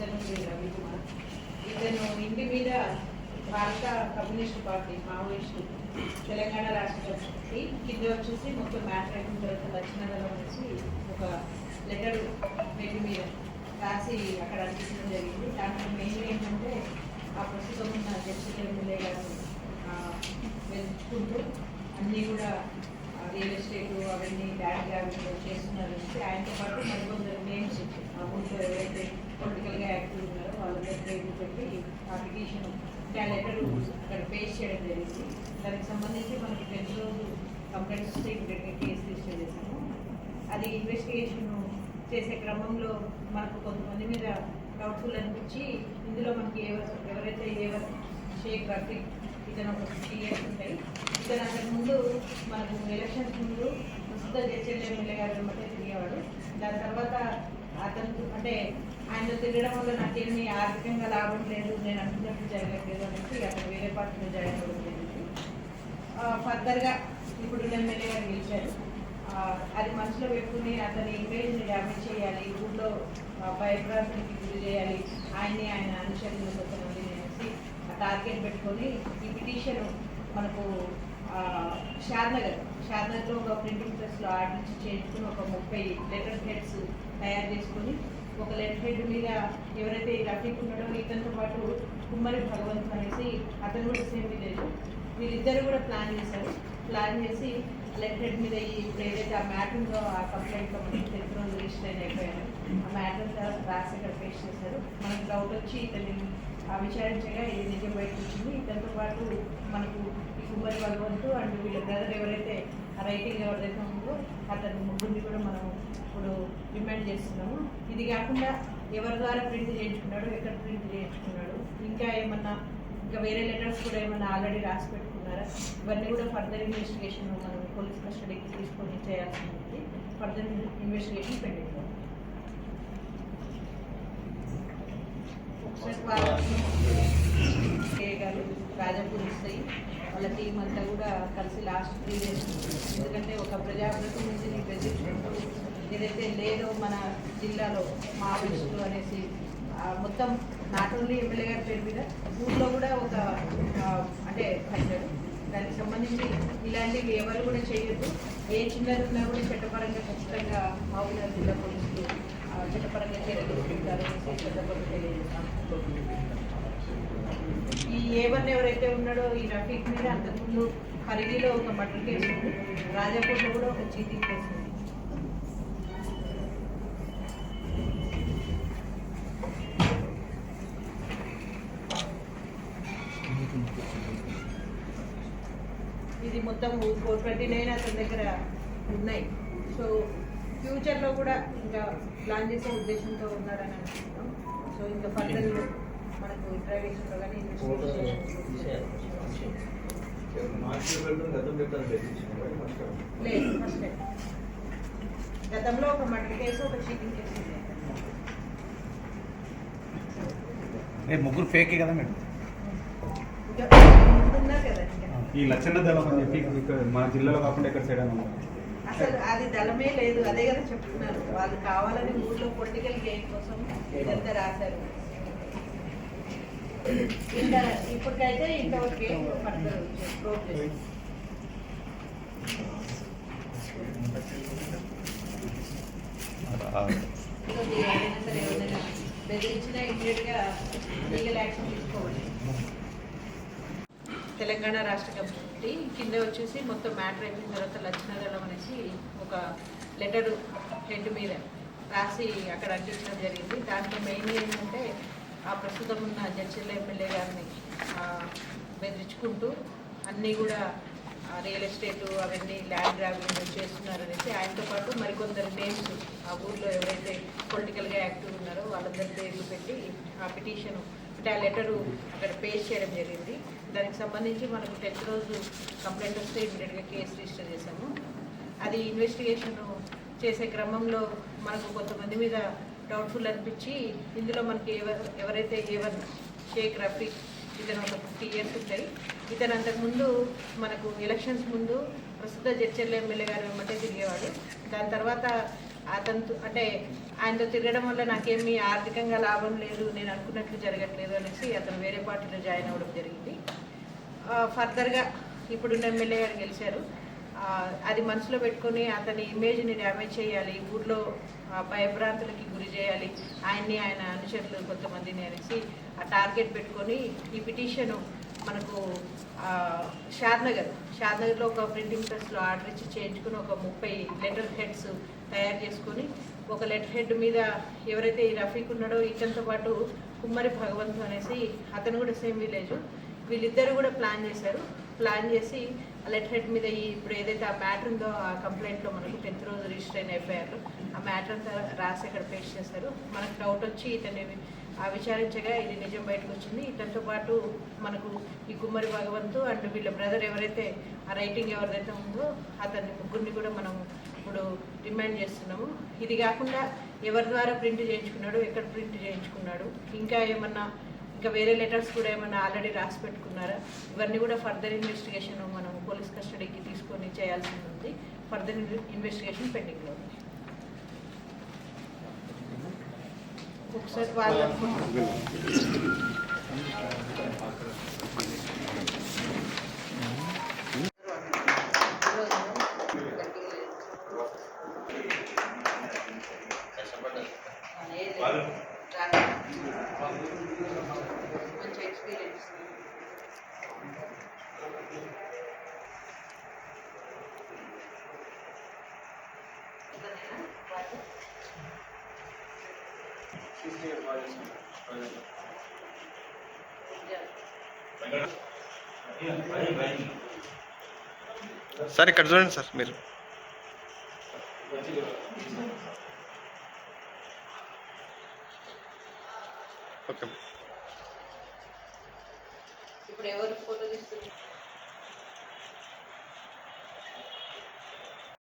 రవికుమార్. ఇతను ఇంటి మీద భారత కమ్యూనిస్ట్ పార్టీ మావోయిస్టు తెలంగాణ రాష్ట్ర సమితి కింద వచ్చేసి మొత్తం మ్యాటర్ అయిన తర్వాత లక్ష్మణరావు వచ్చి ఒక లెటర్ పేరు మీద రాసి అక్కడ అందించడం జరిగింది. దాంట్లో మెయిన్ ఏంటంటే ఆ ప్రస్తుతం ఉన్న జస్టిస్ ఎమ్మెల్యే గారు వెళ్చుకుంటూ అన్నీ కూడా రియల్ ఎస్టేట్ అవన్నీ ల్యాండ్ గ్రావింగ్ చేస్తున్నారు. ఆయనతో పాటు మరికొందరు నేమ్స్ ఆ ఊళ్ళో ఎవరైతే పొలిటికల్గా యాక్టివ్ ఉన్నారో. వాళ్ళందరి పేర్లు పెట్టి ఆ పిటిషన్ లెటర్ అక్కడ పేస్ట్ చేయడం జరిగింది. దానికి సంబంధించి మనకి టెన్ రోజు కంప్లైంట్ వస్తే ఇక్కడికి కేసు రిజిస్టర్ చేశాము అది ఇన్వెస్టిగేషన్ చేసే క్రమంలో మనకు కొంతమంది మీద డౌట్ఫుల్ అనిపించి ఇందులో మనకి ఎవరు ఎవరైతే ఎవరు షేక్ రఫీక్ ఇతను ఒక ఫిఫ్టీ ఇయర్స్ ఉంటాయి. ఇతను అంతకు ముందు మనకు ఎలక్షన్స్ ముందు ప్రస్తుత జడ్జెల్ ఎమ్మెల్యే గారు వెంబడే తిరిగేవాడు. దాని తర్వాత అతను అంటే ఆయన తిరగడం వల్ల నాకేమీ ఆర్థికంగా లాభం లేదు నేను అనుకున్నట్టు జరగట్లేదు అనేసి అతను వేరే పార్టీలో జాయిన్ అవ్వడం జరిగింది. ఫర్దర్గా ఇప్పుడు ఎమ్మెల్యే గారు గెలిచారు. అది మనసులో పెట్టుకుని అతని ఇమేజ్ని డ్యామేజ్ చేయాలి ఊళ్ళో ఆ, గురి చేయాలి ఆయన్ని ఆయన అనుచరులు కొంతమంది అనేసి ఆ టార్గెట్ పెట్టుకొని ఈ పిటిషన్ మనకు ఆ, షాద్నగర్ ఒక ప్రింటింగ్ ప్రెస్లో ఆర్డర్ చేయించుకుని ఒక ముప్పై లెటర్ హెడ్స్ తయారు చేసుకొని ఒక లెఫ్ట్ హెడ్ మీద ఎవరైతే రఫీక్ ఉన్నాడో ఇతనితో పాటు కుమ్మరి భగవంత్ అనేసి అతను కూడా సేమ్ విలేజ్. వీళ్ళిద్దరు కూడా ప్లాన్ చేశారు. ప్లాన్ చేసి లెఫ్ట్ హెడ్ మీద ఈ ఇప్పుడు ఏదైతే ఆ మ్యాటర్ ఉందో ఆ కంప్లైంట్లో మనకి రిజిస్టర్ అయిన అయిపోయారు. ఆ మ్యాటర్ రాసి ఇక్కడ పేస్ట్ చేశారు. మనకు డౌట్ వచ్చి ఇతని ఆ విచారించగా ఇది నిజం బయటకు వచ్చింది. ఇతనితో పాటు మనకు ఈ కుమ్మరి భగవంతు అండ్ వీళ్ళ బ్రదర్ ఎవరైతే రైటింగ్ ఎవరిదైతే ఉందో అతని ముగ్గురిని కూడా మనం ఇప్పుడు డిమాండ్ చేస్తున్నాము. ఇది కాకుండా ఎవరి ద్వారా ప్రింట్ చేయించుకున్నాడు ఎక్కడ ప్రింట్ చేయించుకున్నాడు ఇంకా ఏమన్నా ఇంకా వేరే లెటర్స్ కూడా ఏమన్నా ఆల్రెడీ రాసి పెట్టుకున్నారా? ఇవన్నీ కూడా ఫర్దర్ ఇన్వెస్టిగేషన్ మనం పోలీస్ కస్టడీకి తీసుకొని చేయాల్సి ఉంది. ఫర్దర్ ఇన్వెస్టిగేషన్ పెండింగ్ ఒకసారి వాళ్ళ గారు? రాజాపూర్ ఇస్తాయి వాళ్ళ టీం అంతా కూడా కలిసి లాస్ట్ త్రీ డేస్ ఎందుకంటే ఒక ప్రజాప్రతినిధిని బెదిరించుకుంటూ ఏదైతే లేదో మన జిల్లాలో మావోయిస్టులు అనేసి మొత్తం నాట్ ఓన్లీ ఎమ్మెల్యే గారి పేరు మీద ఊళ్ళో కూడా ఒక అంటే కట్టారు దానికి సంబంధించి ఇలాంటివి ఎవరు కూడా చేయొద్దు. ఏ చిన్నది ఉన్నా కూడా చట్టపరంగా ఖచ్చితంగా మామూలు జిల్లా పోలీసులు చట్టపరంగా చర్యలు సందర్భంగా తెలియజేస్తాం ఈ ఏవన్ ఎవరైతే ఉన్నాడో ఈ రఫీక్ మీద అంతకుముందు పరిగిలో ఒక మర్డర్ కేసు రాజాపూర్లో కూడా ఒక చీటింగ్ కేసు ఇది మొత్తం ఫోర్ ట్వంటీ నైన్ అతని దగ్గర ఉన్నాయి. సో ఫ్యూచర్లో కూడా ఇంకా ప్లాన్ చేసే ఉద్దేశంతో ఉన్నారని అనుకుంటున్నాం. సో ఇంకా ఫర్దర్ మనకు ఇంటర్వ్యూస్లో కానీ లేదు ఫస్ట్ గతంలో ఒక మర్డర్ కేసు ఒక చీటింగ్ కేసు రేపు ముగ్గురు ఫేకే కదా మేడం? ఈ లక్షణ దళం అని చెప్పి మన జిల్లాలో కాకుండా ఇక్కడ సైడ్ అని ఉన్నారు అసలు అది దళమే లేదు. అదే కదా చెప్తున్నారు. వాళ్ళు కావాలని ఊళ్ళో పొలిటికల్ గెయిన్ కోసం ఇదంతా రాశారు. ఇంకా ఇప్పటికైతే ఎవరైనా బెదిరించినా ఇమీడియట్గా లీగల్ యాక్షన్ తీసుకోవాలి. తెలంగాణ రాష్ట్ర కమిటీ కింద వచ్చేసి మొత్తం మ్యాటర్ అయిపోయిన తర్వాత లక్ష్మీదళం అనేసి ఒక లెటర్ హెడ్ మీద రాసి అక్కడ అంటించడం జరిగింది. దాంట్లో మెయిన్ ఏంటంటే ఆ ప్రస్తుతం ఉన్న జడ్చెల్ల ఎమ్మెల్యే గారిని బెదిరించుకుంటూ అన్నీ కూడా రియల్ ఎస్టేట్ అవన్నీ ల్యాండ్ గ్రాబింగ్ చేస్తున్నారనేసి ఆయనతో పాటు మరికొందరు నేమ్స్ ఆ ఊర్లో ఎవరైతే పొలిటికల్గా యాక్టివ్ ఉన్నారో వాళ్ళందరి పేర్లు పెట్టి ఆ పిటిషన్ అంటే ఆ లెటరు అక్కడ పేస్ట్ చేయడం జరిగింది. దానికి సంబంధించి మనకు టెన్త్ రోజు కంప్లైంట్ వస్తే ఇమీడియట్గా కేసు రిజిస్టర్ చేశాము. అది ఇన్వెస్టిగేషన్ చేసే క్రమంలో మనకు కొంతమంది మీద డౌట్ఫుల్ అనిపించి ఇందులో మనకి ఎవరు ఎవరైతే ఏవన్ షేక్ రఫీక్ ఇతను ఒక ఫిఫ్టీ ఇయర్స్ ఉంటాయి. ఇతను అంతకుముందు మనకు ఎలక్షన్స్ ముందు ప్రస్తుత జడ్చర్ల ఎమ్మెల్యే గారు వెంబటే తిరిగేవాడు. దాని తర్వాత అతను అంటే ఆయనతో తిరగడం వల్ల నాకేమీ ఆర్థికంగా లాభం లేదు నేను అనుకున్నట్లు జరగట్లేదు అనేసి అతను వేరే పార్టీలో జాయిన్ అవ్వడం జరిగింది. ఫర్దర్గా ఇప్పుడున్న ఎమ్మెల్యే గారు గెలిచారు. అది మనసులో పెట్టుకొని అతని ఇమేజ్ని డ్యామేజ్ చేయాలి ఊర్లో భయభ్రాంతులకి గురి చేయాలి ఆయన్ని ఆయన అనుచరులు కొంతమందిని అనేసి ఆ టార్గెట్ పెట్టుకొని ఈ పిటిషను మనకు షాద్నగర్ షాద్నగర్లో ఒక ప్రింటింగ్ ప్రెస్లో ఆర్డర్ ఇచ్చి చేయించుకుని ఒక ముప్పై లెటర్ హెడ్స్ తయారు చేసుకొని ఒక లెటర్ హెడ్ మీద ఎవరైతే ఈ రఫీక్ ఉన్నాడో ఇతనితో పాటు కుమ్మరి భగవంతు అనేసి అతను కూడా సేమ్ విలేజ్. వీళ్ళిద్దరు కూడా ప్లాన్ చేశారు. ప్లాన్ చేసి లెటర్ హెడ్ మీద ఈ ఇప్పుడు ఏదైతే ఆ మ్యాటర్ ఉందో ఆ కంప్లైంట్లో మనకు టెన్త్ రోజు రిజిస్టర్ అయిన ఎఫ్ఐఆర్లో ఆ మ్యాటర్ అంతా రాసి అక్కడ పేస్ట్ చేశారు. మనకు డౌట్ వచ్చి ఇతని ఆ విచారించగా ఇది నిజం బయటకు వచ్చింది. ఇతనితో పాటు మనకు ఈ కుమ్మరి భగవంతు అండ్ వీళ్ళ బ్రదర్ ఎవరైతే ఆ రైటింగ్ ఎవరిదైతే ఉందో అతన్ని ముగ్గురిని కూడా మనం ఇప్పుడు డిమాండ్ చేస్తున్నాము. ఇది కాకుండా ఎవరి ద్వారా ప్రింట్ చేయించుకున్నాడు ఎక్కడ ప్రింట్ చేయించుకున్నాడు ఇంకా ఏమన్నా ఇంకా వేరే లెటర్స్ కూడా ఏమైనా ఆల్రెడీ రాసి పెట్టుకున్నారా? ఇవన్నీ కూడా ఫర్దర్ ఇన్వెస్టిగేషన్ మనం పోలీస్ కస్టడీకి తీసుకొని చేయాల్సి ఉంది. ఫర్దర్ ఇన్వెస్టిగేషన్ పెండింగ్లో ఉంది. ఒకసారి వాళ్ళ మంచి ఎక్స్పీరియన్స్ సార్ ఇక్కడ చూడండి సార్ మీరు. ఓకే. ఇప్పుడు ఎవరు ఫోటో తీసుకుంటారు